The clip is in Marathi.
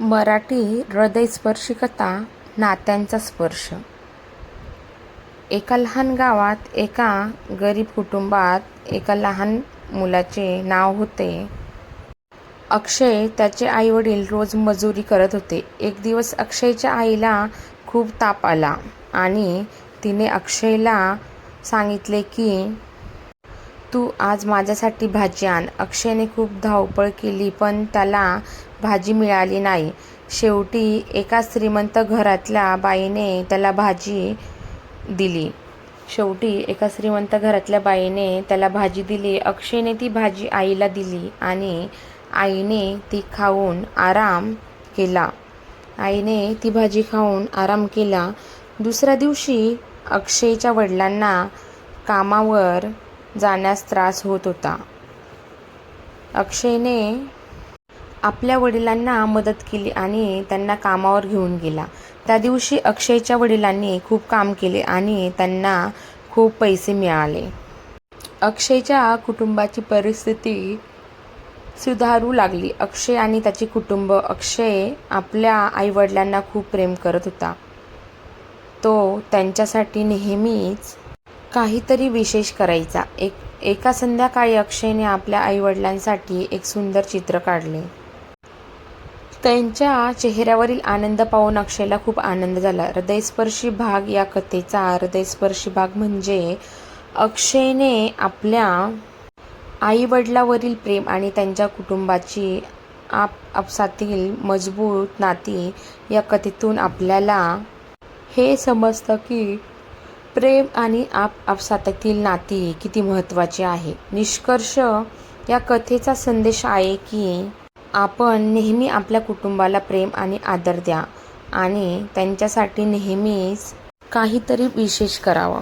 मराठी हृदयस्पर्शिकता नात्यांचा स्पर्श. एका लहान गावात एका गरीब कुटुंबात एका लहान मुलाचे नाव होते. अक्षय त्याचे आई वडील रोज मजुरी करत होते. एक दिवस अक्षयच्या आईला खूप ताप आला आणि तिने अक्षयला सांगितले की तू आज माझ्यासाठी भाजी आण. अक्षयने खूप धावपळ केली पण त्याला भाजी मिळाली नाही. शेवटी एका श्रीमंत घरातल्या बाईने त्याला भाजी दिली. शेवटी एका श्रीमंत घरातल्या बाईने त्याला भाजी दिली. अक्षयने ती भाजी आईला दिली आणि आईने ती खाऊन आराम केला. आईने ती भाजी खाऊन आराम केला. दुसऱ्या दिवशी अक्षयच्या वडिलांना कामावर जाण्यास त्रास होत होता. अक्षयने आपल्या वडिलांना मदत केली आणि त्यांना कामावर घेऊन गेला. त्या दिवशी अक्षयच्या वडिलांनी खूप काम केले आणि त्यांना खूप पैसे मिळाले. अक्षयच्या कुटुंबाची परिस्थिती सुधारू लागली. अक्षय आणि त्याचे कुटुंब अक्षय आपल्या आईवडिलांना खूप प्रेम करत होता. तो त्यांच्यासाठी नेहमीच काहीतरी विशेष करायचा. एक एका संध्याकाळी अक्षयने आपल्या आईवडिलांसाठी एक सुंदर चित्र काढले. त्यांच्या चेहऱ्यावरील आनंद पाहून अक्षयला खूप आनंद झाला. हृदयस्पर्शी भाग या कथेचा हृदयस्पर्शी भाग म्हणजे अक्षयने आपल्या आईवडिलावरील प्रेम आणि त्यांच्या कुटुंबाची आप आपसातील मजबूत नाती या कथेतून आपल्याला हे समजतं की प्रेम आणि आप आपसातातील नाती किती महत्त्वाची आहे? निष्कर्ष या कथेचा संदेश आहे की आपण नेहमी आपल्या कुटुंबाला प्रेम आणि आदर द्या आणि त्यांच्यासाठी नेहमीच काहीतरी विशेष करावं.